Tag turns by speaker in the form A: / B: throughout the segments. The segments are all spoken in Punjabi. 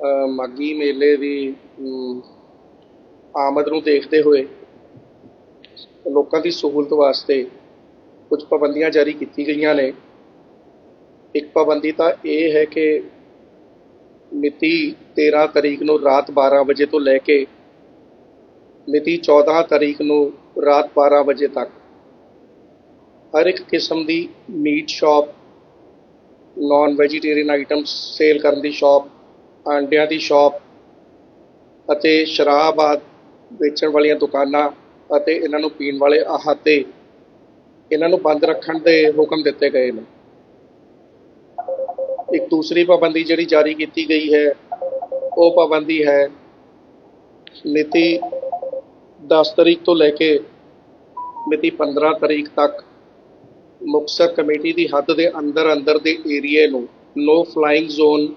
A: ਅ, ਮਾਘੀ ਮੇਲੇ ਦੀ ਆਮਦ ਨੂੰ ਦੇਖਦੇ ਹੋਏ ਲੋਕਾਂ ਦੀ ਸਹੂਲਤ ਵਾਸਤੇ ਕੁਝ ਪਾਬੰਦੀਆਂ ਜਾਰੀ ਕੀਤੀ ਗਈਆਂ ਨੇ। ਇੱਕ ਪਾਬੰਦੀ ਤਾਂ ਇਹ ਹੈ ਕਿ ਮਿਤੀ 13 ਤਰੀਕ ਨੂੰ ਰਾਤ 12 ਵਜੇ ਤੋਂ ਲੈ ਕੇ ਮਿਤੀ 14 ਤਰੀਕ ਨੂੰ ਰਾਤ 12 ਵਜੇ ਤੱਕ ਹਰ ਇੱਕ ਕਿਸਮ ਦੀ meat shop non vegetarian items sale ਕਰਨ ਦੀ ਸ਼ਾਪ ਆਂਡਿਆਂ ਦੀ ਸ਼ਾਪ ਅਤੇ ਸ਼ਰਾਬ ਆਦਿ ਵੇਚਣ ਵਾਲੀਆਂ ਦੁਕਾਨਾਂ ਅਤੇ ਇਹਨਾਂ ਨੂੰ ਪੀਣ ਵਾਲੇ ਅਹਾਤੇ ਇਹਨਾਂ ਨੂੰ ਬੰਦ ਰੱਖਣ ਦੇ ਹੁਕਮ ਦਿੱਤੇ ਗਏ ਨੇ। ਇੱਕ ਦੂਸਰੀ ਪਾਬੰਦੀ ਜਿਹੜੀ ਜਾਰੀ ਕੀਤੀ ਗਈ ਹੈ, ਉਹ ਪਾਬੰਦੀ ਹੈ ਮਿਤੀ 10 ਤਰੀਕ ਤੋਂ ਲੈ ਕੇ ਮਿਤੀ 15 ਤਰੀਕ ਤੱਕ ਮੁਕਤਸਰ ਕਮੇਟੀ ਦੀ ਹੱਦ ਦੇ ਅੰਦਰ ਅੰਦਰ ਦੇ ਏਰੀਏ ਨੂੰ ਨੋ ਫਲਾਈਂਗ ਜ਼ੋਨ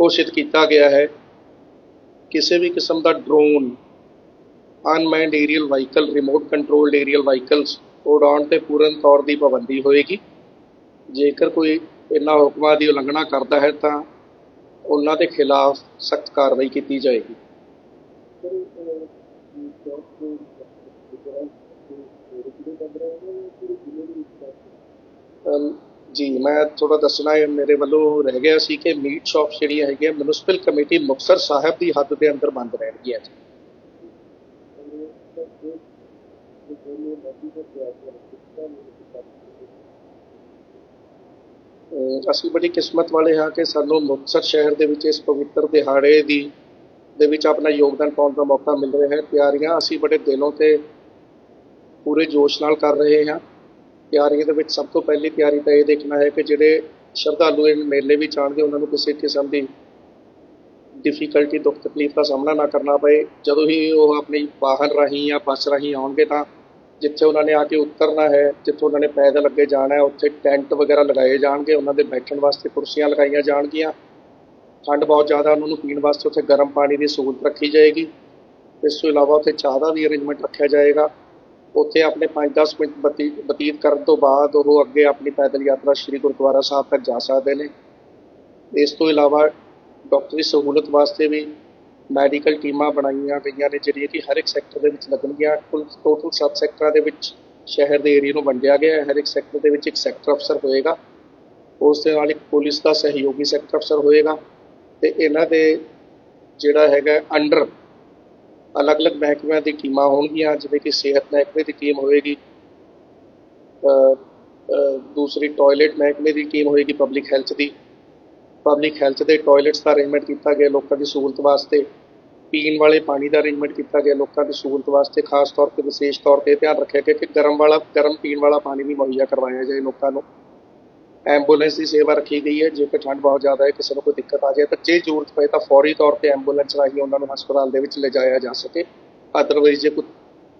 A: ਘੋਸ਼ਿਤ ਕੀਤਾ ਗਿਆ ਹੈ ਕਿਸੇ ਵੀ ਕਿਸਮ ਦਾ drone unmanned aerial vehicle remote controlled aerial vehicles ਉਡਾਉਣ ਤੇ ਪੂਰਨ ਤੌਰ ਦੀ ਪਾਬੰਦੀ ਹੋਏਗੀ। ਜੇਕਰ ਕੋਈ ਇਹਨਾਂ ਹੁਕਮਾਂ ਦੀ ਉਲੰਘਣਾ ਕਰਦਾ ਹੈ ਤਾਂ ਉਹਨਾਂ ਦੇ ਖਿਲਾਫ ਸਖਤ ਕਾਰਵਾਈ ਕੀਤੀ ਜਾਏਗੀ। ਅਮ, ਜੀ, ਮੈਂ ਥੋੜਾ ਦੱਸਣਾ ਹੈ, ਮੇਰੇ ਵੱਲੋਂ ਰਹਿ ਗਿਆ ਸੀ ਕਿ ਮੀਟ ਸ਼ਾਪ ਜਿਹੜੀਆਂ ਹੈਗੀਆਂ ਮਿਊਨਿਸਪਲ ਕਮੇਟੀ ਮੁਕਤਸਰ ਸਾਹਿਬ ਦੀ ਹੱਦ ਦੇ ਅੰਦਰ ਬੰਦ ਰਹਿਣਗੀਆਂ ਜੀ ਅਸੀਂ ਬੜੀ ਕਿਸਮਤ ਵਾਲੇ ਹਾਂ ਕਿ ਸਾਨੂੰ ਮੁਕਤਸਰ ਸ਼ਹਿਰ ਦੇ ਵਿੱਚ ਇਸ ਪਵਿੱਤਰ ਦਿਹਾੜੇ ਦੀ, ਦੇ ਵਿੱਚ ਆਪਣਾ ਯੋਗਦਾਨ ਪਾਉਣ ਦਾ ਮੌਕਾ ਮਿਲ ਰਿਹਾ ਹੈ। ਤਿਆਰੀਆਂ ਅਸੀਂ ਬੜੇ ਦਿਲੋਂ ਤੇ ਪੂਰੇ ਜੋਸ਼ ਨਾਲ ਕਰ ਰਹੇ ਹਾਂ। ਤਿਆਰੀ ਦੇ ਵਿੱਚ ਸਭ ਤੋਂ ਪਹਿਲੀ ਤਿਆਰੀ ਤਾਂ ਇਹ ਦੇਖਣਾ ਹੈ ਕਿ ਜਿਹੜੇ ਸ਼ਰਧਾਲੂ ਇਹ ਮੇਲੇ ਵਿੱਚ ਆਉਣਗੇ, ਉਹਨਾਂ ਨੂੰ ਕਿਸੇ ਕਿਸਮ ਦੀ ਡਿਫਿਕਲਟੀ ਦੁੱਖ ਤਕਲੀਫ ਦਾ ਸਾਹਮਣਾ ਨਾ ਕਰਨਾ ਪਏ। ਜਦੋਂ ਹੀ ਉਹ ਆਪਣੀ ਵਾਹਨ ਰਾਹੀਂ ਜਾਂ ਬੱਸ ਰਾਹੀਂ ਆਉਣਗੇ ਤਾਂ ਜਿੱਥੇ ਉਹਨਾਂ ਨੇ ਆ ਕੇ ਉਤਰਨਾ ਹੈ, ਜਿੱਥੋਂ ਉਹਨਾਂ ਨੇ ਪੈਦਲ ਅੱਗੇ ਜਾਣਾ ਹੈ, ਉੱਥੇ ਟੈਂਟ ਵਗੈਰਾ ਲਗਾਏ ਜਾਣਗੇ, ਉਹਨਾਂ ਦੇ ਬੈਠਣ ਵਾਸਤੇ ਕੁਰਸੀਆਂ ਲਗਾਈਆਂ ਜਾਣਗੀਆਂ। ਠੰਡ ਬਹੁਤ ਜ਼ਿਆਦਾ, ਉਹਨਾਂ ਨੂੰ ਪੀਣ ਵਾਸਤੇ ਉੱਥੇ ਗਰਮ ਪਾਣੀ ਦੀ ਸਹੂਲਤ ਰੱਖੀ ਜਾਏਗੀ। ਇਸ ਤੋਂ ਇਲਾਵਾ ਉੱਥੇ ਚਾਹ ਦਾ ਵੀ ਅਰੇਂਜਮੈਂਟ ਰੱਖਿਆ ਜਾਏਗਾ। ਉੱਥੇ ਆਪਣੇ 5-10 ਮਿੰਟ ਬਤੀਤ ਬਤੀਤ ਕਰਨ ਤੋਂ ਬਾਅਦ ਉਹ ਅੱਗੇ ਆਪਣੀ ਪੈਦਲ ਯਾਤਰਾ ਸ੍ਰੀ ਗੁਰਦੁਆਰਾ ਸਾਹਿਬ ਤੱਕ ਜਾ ਸਕਦੇ ਨੇ। ਇਸ ਤੋਂ ਇਲਾਵਾ ਡਾਕਟਰੀ ਸਹੂਲਤ ਵਾਸਤੇ ਵੀ ਮੈਡੀਕਲ ਟੀਮਾਂ ਬਣਾਈਆਂ ਗਈਆਂ ਨੇ, ਜਿਹੜੀਆਂ ਕਿ ਹਰ ਇੱਕ ਸੈਕਟਰ ਦੇ ਵਿੱਚ ਲੱਗਣਗੀਆਂ। ਕੁੱਲ ਟੋਟਲ 7 ਸੈਕਟਰਾਂ ਦੇ ਵਿੱਚ ਸ਼ਹਿਰ ਦੇ ਏਰੀਆ ਨੂੰ ਵੰਡਿਆ ਗਿਆ। ਹੈ ਹਰ ਇੱਕ ਸੈਕਟਰ ਦੇ ਵਿੱਚ ਇੱਕ ਸੈਕਟਰ ਅਫਸਰ ਹੋਏਗਾ। ਉਸ ਦੇ ਨਾਲ ਇੱਕ ਪੁਲਿਸ ਦਾ ਸਹਿਯੋਗੀ ਸੈਕਟਰ ਅਫਸਰ ਹੋਏਗਾ। ਤੇ ਇਹਨਾਂ ਦੇ ਜਿਹੜਾ ਹੈਗਾ ਅੰਡਰ ਅਲੱਗ-ਅਲੱਗ ਮਹਿਕਮਿਆਂ ਦੀ ਟੀਮਾਂ ਹੋਣਗੀਆਂ, ਜਿਵੇਂ ਕਿ ਸਿਹਤ ਮਹਿਕਮੇ ਦੀ ਟੀਮ ਹੋਏਗੀ ਦੂਸਰੀ ਟਾਇਲਟ ਮਹਿਕਮੇ ਦੀ ਟੀਮ ਹੋਏਗੀ ਪਬਲਿਕ ਹੈਲਥ ਦੀ। ਪਬਲਿਕ ਹੈਲਥ ਦੇ ਟਾਇਲਟਸ ਦਾ ਅਰੇਂਜਮੈਂਟ ਕੀਤਾ ਗਿਆ ਲੋਕਾਂ ਦੀ ਸਹੂਲਤ ਵਾਸਤੇ। ਪੀਣ ਵਾਲੇ ਪਾਣੀ ਦਾ ਅਰੇਂਜਮੈਂਟ ਕੀਤਾ ਗਿਆ ਲੋਕਾਂ ਦੀ ਸਹੂਲਤ ਵਾਸਤੇ, ਖਾਸ ਤੌਰ ਤੇ ਵਿਸ਼ੇਸ਼ ਤੌਰ ਤੇ ਧਿਆਨ ਰੱਖਿਆ ਗਿਆ ਕਿ ਗਰਮ ਵਾਲਾ, ਗਰਮ ਪੀਣ ਵਾਲਾ ਪਾਣੀ ਵੀ ਮੁਹੱਈਆ ਕਰਵਾਇਆ ਜਾਏ ਲੋਕਾਂ ਨੂੰ। ਐਂਬੂਲੈਂਸ ਦੀ ਸੇਵਾ ਰੱਖੀ ਗਈ ਹੈ। ਜੇਕਰ ਠੰਡ ਬਹੁਤ ਜ਼ਿਆਦਾ ਹੈ, ਕਿਸੇ ਨੂੰ ਕੋਈ ਦਿੱਕਤ ਆ ਜਾਏ, ਤਾਂ ਜੇ ਜ਼ਰੂਰਤ ਪਏ ਤਾਂ ਫੌਰੀ ਤੌਰ ਤੇ ਐਂਬੂਲੈਂਸ ਰਾਹੀਂ ਉਹਨਾਂ ਨੂੰ ਹਸਪਤਾਲ ਦੇ ਵਿੱਚ ਲਿਜਾਇਆ ਜਾ ਸਕੇ। ਅਦਰਵਾਈਜ਼ ਜੇ ਕੋਈ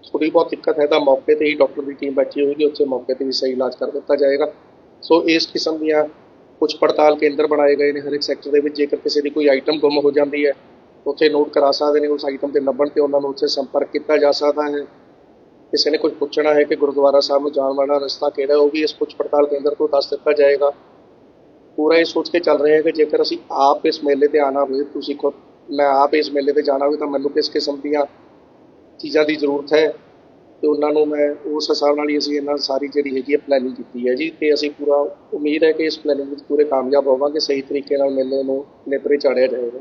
A: ਥੋੜੀ ਬਹੁਤ ਦਿੱਕਤ ਹੈ ਤਾਂ ਮੌਕੇ ਤੇ ਹੀ ਡਾਕਟਰ ਦੀ ਟੀਮ ਬੈਠੀ ਹੋਏਗੀ। ਉੱਥੇ ਮੌਕੇ ਤੇ ਵੀ ਸਹੀ ਇਲਾਜ ਕਰ ਦਿੱਤਾ ਜਾਏਗਾ। ਸੋ ਇਸ ਕਿਸਮ ਦੀਆਂ ਕੁਝ ਪੜਤਾਲ ਕੇਂਦਰ ਬਣਾਏ ਗਏ ਨੇ ਹਰ ਇੱਕ ਸੈਕਟਰ ਦੇ ਵਿੱਚ। ਜੇਕਰ ਕਿਸੇ ਦੀ ਕੋਈ ਆਈਟਮ ਗੁੰਮ ਹੋ ਜਾਂਦੀ ਹੈ, ਉੱਥੇ ਨੋਟ ਕਰਾ ਸਕਦੇ ਨੇ। ਉਸ ਆਈਟਮ ਦੇ ਲੱਭਣ ਤੇ ਉਹਨਾਂ ਨੂੰ ਉੱਥੇ ਸੰਪਰਕ ਕੀਤਾ ਜਾ ਸਕਦਾ ਹੈ। ਕਿਸੇ ਨੇ ਕੁਝ ਪੁੱਛਣਾ ਹੈ ਕਿ ਗੁਰਦੁਆਰਾ ਸਾਹਿਬ ਨੂੰ ਜਾਣ ਵਾਲਾ ਰਸਤਾ ਕਿਹੜਾ ਉਹ ਵੀ ਇਸ ਪੁੱਛ ਪੜਤਾਲ ਕੇਂਦਰ ਤੋਂ ਦੱਸ ਦਿੱਤਾ ਜਾਏਗਾ। ਪੂਰਾ ਇਹ ਸੋਚ ਕੇ ਚੱਲ ਰਹੇ ਹਾਂ ਕਿ ਜੇਕਰ ਅਸੀਂ ਆਪ ਇਸ ਮੇਲੇ ਤੇ ਆਣਾ ਹੋਵੇ, ਤੁਸੀਂ ਖੁਦ, ਮੈਂ ਆਪ ਇਸ ਮੇਲੇ ਤੇ ਜਾਣਾ ਹੋਵੇ ਤਾਂ ਮੈਨੂੰ ਕਿਸ ਕਿਸਮ ਦੀਆਂ ਚੀਜ਼ਾਂ ਦੀ ਜ਼ਰੂਰਤ ਹੈ? ਤੇ ਉਹਨਾਂ ਨੂੰ ਮੈਂ ਉਸ ਹਿਸਾਬ ਨਾਲ ਹੀ ਅਸੀਂ ਇਹਨਾਂ ਸਾਰੀ ਜਿਹੜੀ ਹੈਗੀ ਹੈ ਪਲੈਨਿੰਗ ਕੀਤੀ ਹੈ ਜੀ। ਤੇ ਅਸੀਂ ਪੂਰਾ ਉਮੀਦ ਹੈ ਕਿ ਇਸ ਪਲੈਨਿੰਗ ਵਿੱਚ ਪੂਰੇ ਕਾਮਯਾਬ ਹੋਵਾਂਗੇ, ਸਹੀ ਤਰੀਕੇ ਨਾਲ ਮੇਲੇ ਨੂੰ ਨੇਪਰੇ ਚਾੜਿਆ ਜਾਏਗਾ।